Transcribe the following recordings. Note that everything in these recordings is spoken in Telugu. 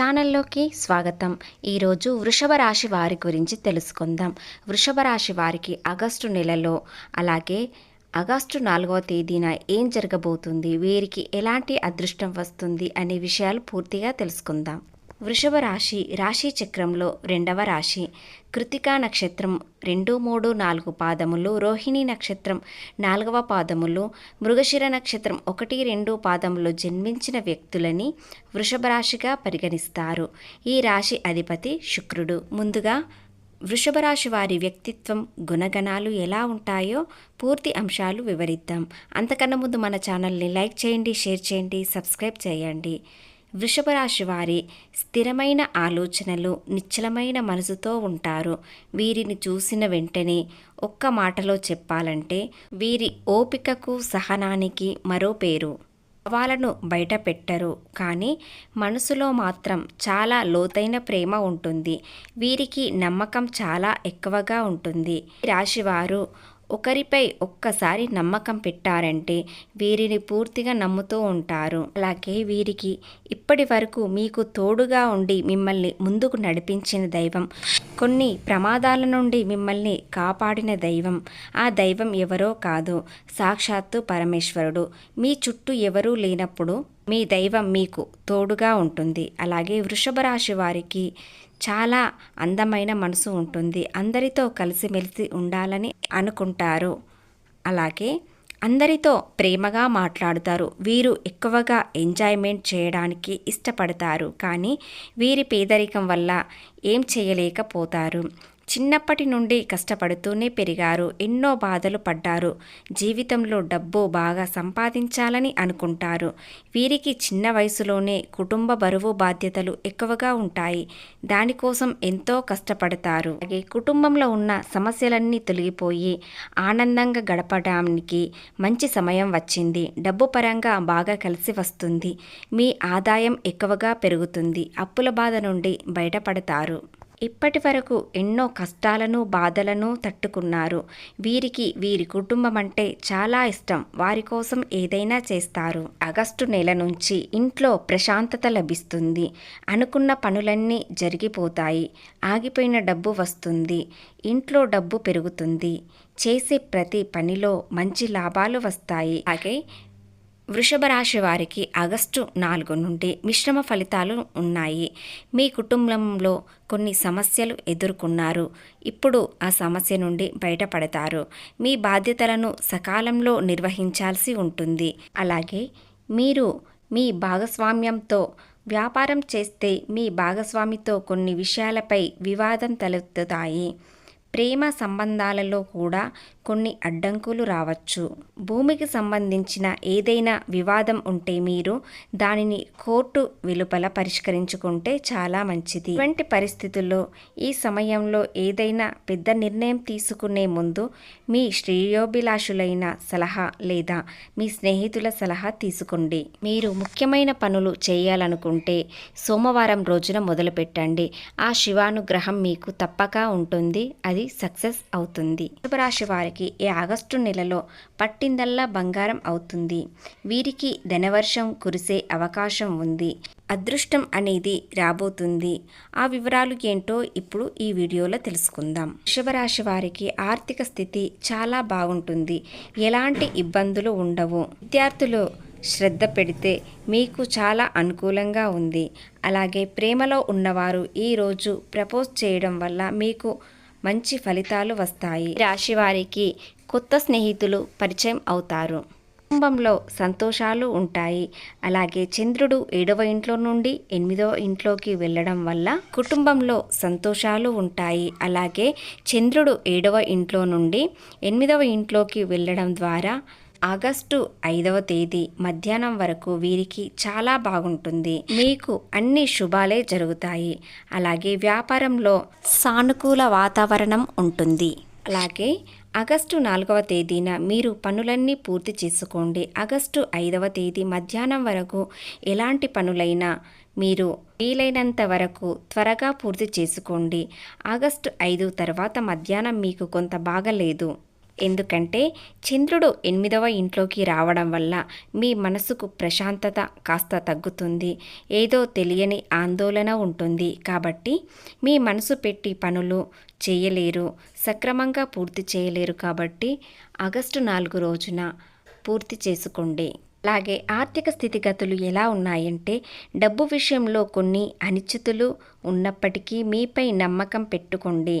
ఛానల్లోకి స్వాగతం. ఈరోజు వృషభ రాశి వారి గురించి తెలుసుకుందాం. వృషభ రాశి వారికి ఆగస్టు నెలలో అలాగే ఆగస్టు నాలుగవ తేదీన ఏం జరగబోతుంది? వీరికి ఎలాంటి అదృష్టం వస్తుంది? అనే విషయాలు పూర్తిగా తెలుసుకుందాం. వృషభ రాశి రాశి చక్రంలో రెండవ రాశి. కృతికా నక్షత్రం రెండు మూడు నాలుగు పాదములు రోహిణి నక్షత్రం నాలుగవ పాదములు మృగశిర నక్షత్రం ఒకటి రెండు పాదములు జన్మించిన వ్యక్తులని వృషభ రాశిగా పరిగణిస్తారు. ఈ రాశి అధిపతి శుక్రుడు. ముందుగా వృషభ రాశి వారి వ్యక్తిత్వం గుణగణాలు ఎలా ఉంటాయో పూర్తి అంశాలు వివరిద్దాం. అంతకన్నా ముందు మన ఛానల్ని లైక్ చేయండి షేర్ చేయండి సబ్స్క్రైబ్ చేయండి. వృషభ రాశి వారి స్థిరమైన ఆలోచనలు నిశ్చలమైన మనసుతో ఉంటారు. వీరిని చూసిన వెంటనే ఒక్క మాటలో చెప్పాలంటే వీరి ఓపికకు సహనానికి మరో పేరు. భావాలను బయట పెట్టరు కానీ మనసులో మాత్రం చాలా లోతైన ప్రేమ ఉంటుంది. వీరికి నమ్మకం చాలా ఎక్కువగా ఉంటుంది. రాశివారు ఒకరిపై ఒక్కసారి నమ్మకం పెట్టారంటే వీరిని పూర్తిగా నమ్ముతూ ఉంటారు. అలాగే వీరికి ఇప్పటి వరకు మీకు తోడుగా ఉండి మిమ్మల్ని ముందుకు నడిపించిన దైవం కొన్ని ప్రమాదాల నుండి మిమ్మల్ని కాపాడిన దైవం. ఆ దైవం ఎవరో కాదు సాక్షాత్తు పరమేశ్వరుడు. మీ చుట్టూ ఎవరూ లేనప్పుడు మీ దైవం మీకు తోడుగా ఉంటుంది. అలాగే వృషభ రాశి వారికి చాలా అందమైన మనసు ఉంటుంది. అందరితో కలిసిమెలిసి ఉండాలని అనుకుంటారు. అలాగే అందరితో ప్రేమగా మాట్లాడుతారు. వీరు ఎక్కువగా ఎంజాయ్మెంట్ చేయడానికి ఇష్టపడతారు. కానీ వీరి పేదరికం వల్ల ఏం చేయలేకపోతారు. చిన్నప్పటి నుండి కష్టపడుతూనే పెరిగారు ఎన్నో బాధలు పడ్డారు. జీవితంలో డబ్బు బాగా సంపాదించాలని అనుకుంటారు. వీరికి చిన్న వయసులోనే కుటుంబ బరువు బాధ్యతలు ఎక్కువగా ఉంటాయి. దానికోసం ఎంతో కష్టపడతారు. అలాగే కుటుంబంలో ఉన్న సమస్యలన్నీ తొలగిపోయి ఆనందంగా గడపడానికి మంచి సమయం వచ్చింది. డబ్బు పరంగా బాగా కలిసి వస్తుంది. మీ ఆదాయం ఎక్కువగా పెరుగుతుంది. అప్పుల బాధ నుండి బయటపడతారు. ఇప్పటి వరకు ఎన్నో కష్టాలను బాధలను తట్టుకున్నారు. వీరికి వీరి కుటుంబం అంటే చాలా ఇష్టం. వారి కోసం ఏదైనా చేస్తారు. ఆగస్టు నెల నుంచి ఇంట్లో ప్రశాంతత లభిస్తుంది. అనుకున్న పనులన్నీ జరిగిపోతాయి. ఆగిపోయిన డబ్బు వస్తుంది. ఇంట్లో డబ్బు పెరుగుతుంది. చేసే ప్రతి పనిలో మంచి లాభాలు వస్తాయి. అలాగే వృషభ రాశి వారికి ఆగస్టు నాలుగు నుండి మిశ్రమ ఫలితాలు ఉన్నాయి. మీ కుటుంబంలో కొన్ని సమస్యలు ఎదుర్కొన్నారు. ఇప్పుడు ఆ సమస్య నుండి బయటపడతారు. మీ బాధ్యతలను సకాలంలో నిర్వహించాల్సి ఉంటుంది. అలాగే మీరు మీ భాగస్వామ్యంతో వ్యాపారం చేస్తే మీ భాగస్వామితో కొన్ని విషయాలపై వివాదం తలెత్తుతాయి. ప్రేమ సంబంధాలలో కూడా కొన్ని అడ్డంకులు రావచ్చు. భూమికి సంబంధించిన ఏదైనా వివాదం ఉంటే మీరు దానిని కోర్టు వెలుపల పరిష్కరించుకుంటే చాలా మంచిది. ఇటువంటి పరిస్థితుల్లో ఈ సమయంలో ఏదైనా పెద్ద నిర్ణయం తీసుకునే ముందు మీ శ్రేయోభిలాషులైన సలహా లేదా మీ స్నేహితుల సలహా తీసుకోండి. మీరు ముఖ్యమైన పనులు చేయాలనుకుంటే సోమవారం రోజున మొదలుపెట్టండి. ఆ శివానుగ్రహం మీకు తప్పక ఉంటుంది. అది సక్సెస్ అవుతుంది. వృషభరాశి వారికి ఈ ఆగస్టు నెలలో పట్టిందల్లా బంగారం అవుతుంది. వీరికి ధనవర్షం కురిసే అవకాశం ఉంది. అదృష్టం అనేది రాబోతుంది. ఆ వివరాలు ఏంటో ఇప్పుడు ఈ వీడియోలో తెలుసుకుందాం. వృషభరాశి వారికి ఆర్థిక స్థితి చాలా బాగుంటుంది. ఎలాంటి ఇబ్బందులు ఉండవు. విద్యార్థులు శ్రద్ధ పెడితే మీకు చాలా అనుకూలంగా ఉంది. అలాగే ప్రేమలో ఉన్నవారు ఈరోజు ప్రపోజ్ చేయడం వల్ల మీకు మంచి ఫలితాలు వస్తాయి. రాశివారికి కొత్త స్నేహితులు పరిచయం అవుతారు. కుటుంబంలో సంతోషాలు ఉంటాయి. అలాగే చంద్రుడు ఏడవ ఇంట్లో నుండి ఎనిమిదవ ఇంట్లోకి వెళ్ళడం వల్ల కుటుంబంలో సంతోషాలు ఉంటాయి. అలాగే చంద్రుడు ఏడవ ఇంట్లో నుండి ఎనిమిదవ ఇంట్లోకి వెళ్ళడం ద్వారా ఆగస్టు ఐదవ తేదీ మధ్యాహ్నం వరకు వీరికి చాలా బాగుంటుంది. మీకు అన్ని శుభాలే జరుగుతాయి. అలాగే వ్యాపారంలో సానుకూల వాతావరణం ఉంటుంది. అలాగే ఆగస్టు నాలుగవ తేదీన మీరు పనులన్నీ పూర్తి చేసుకోండి. ఆగస్టు ఐదవ తేదీ మధ్యాహ్నం వరకు ఎలాంటి పనులైనా మీరు వీలైనంత వరకు త్వరగా పూర్తి చేసుకోండి. ఆగస్టు ఐదు తర్వాత మధ్యాహ్నం మీకు కొంత బాగలేదు. ఎందుకంటే చంద్రుడు ఎనిమిదవ ఇంట్లోకి రావడం వల్ల మీ మనసుకు ప్రశాంతత కాస్త తగ్గుతుంది. ఏదో తెలియని ఆందోళన ఉంటుంది. కాబట్టి మీ మనసు పెట్టి పనులు చేయలేరు. సక్రమంగా పూర్తి చేయలేరు కాబట్టి ఆగస్టు నాలుగు రోజున పూర్తి చేసుకోండి. అలాగే ఆర్థిక స్థితిగతులు ఎలా ఉన్నాయంటే డబ్బు విషయంలో కొన్ని అనిశ్చితులు ఉన్నప్పటికీ మీపై నమ్మకం పెట్టుకోండి.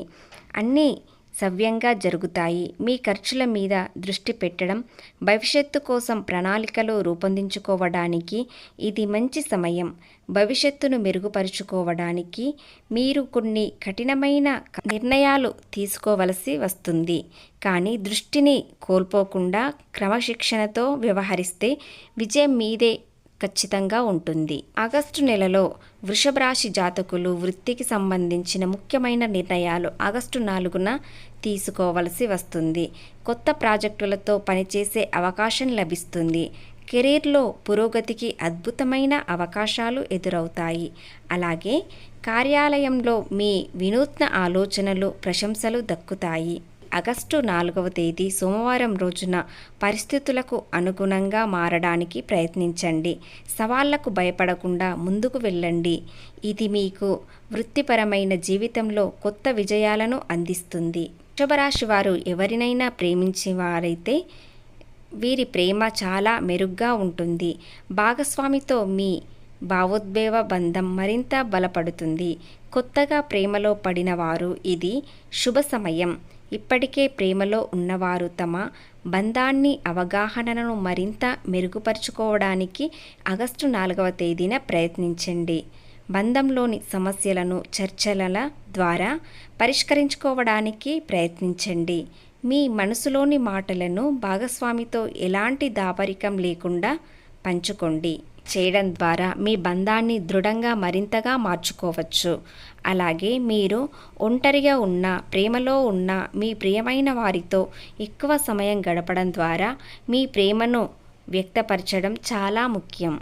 అన్నీ సవ్యంగా జరుగుతాయి. మీ ఖర్చుల మీద దృష్టి పెట్టడం భవిష్యత్తు కోసం ప్రణాళికలు రూపొందించుకోవడానికి ఇది మంచి సమయం. భవిష్యత్తును మెరుగుపరుచుకోవడానికి మీరు కొన్ని కఠినమైన నిర్ణయాలు తీసుకోవలసి వస్తుంది. కానీ దృష్టిని కోల్పోకుండా క్రమశిక్షణతో వ్యవహరిస్తే విజయం మీదే ఖచ్చితంగా ఉంటుంది. ఆగస్టు నెలలో వృషభ రాశి జాతకులు వృత్తికి సంబంధించిన ముఖ్యమైన నిర్ణయాలు ఆగస్టు నాలుగున తీసుకోవలసి వస్తుంది. కొత్త ప్రాజెక్టులతో పనిచేసే అవకాశం లభిస్తుంది. కెరీర్లో పురోగతికి అద్భుతమైన అవకాశాలు ఎదురవుతాయి. అలాగే కార్యాలయంలో మీ వినూత్న ఆలోచనలు ప్రశంసలు దక్కుతాయి. ఆగస్టు నాలుగవ తేదీ సోమవారం రోజున పరిస్థితులకు అనుగుణంగా మారడానికి ప్రయత్నించండి. సవాళ్ళకు భయపడకుండా ముందుకు వెళ్ళండి. ఇది మీకు వృత్తిపరమైన జీవితంలో కొత్త విజయాలను అందిస్తుంది. వృషభరాశి వారు ఎవరినైనా ప్రేమించేవారైతే వీరి ప్రేమ చాలా మెరుగ్గా ఉంటుంది. భాగస్వామితో మీ భావోద్వేగ బంధం మరింత బలపడుతుంది. కొత్తగా ప్రేమలో పడిన వారు ఇది శుభ సమయం. ఇప్పటికే ప్రేమలో ఉన్నవారు తమ బంధాన్ని అవగాహనను మరింత మెరుగుపరుచుకోవడానికి ఆగస్టు నాలుగవ తేదీన ప్రయత్నించండి. బంధంలోని సమస్యలను చర్చల ద్వారా పరిష్కరించుకోవడానికి ప్రయత్నించండి. మీ మనసులోని మాటలను భాగస్వామితో ఎలాంటి దాపరికం లేకుండా పంచుకోండి. చేయడం ద్వారా మీ బంధాన్ని దృఢంగా మరింతగా మార్చుకోవచ్చు. అలాగే మీరు ఒంటరిగా ఉన్న ప్రేమలో ఉన్న మీ ప్రియమైన వారితో ఎక్కువ సమయం గడపడం ద్వారా మీ ప్రేమను వ్యక్తపరచడం చాలా ముఖ్యం.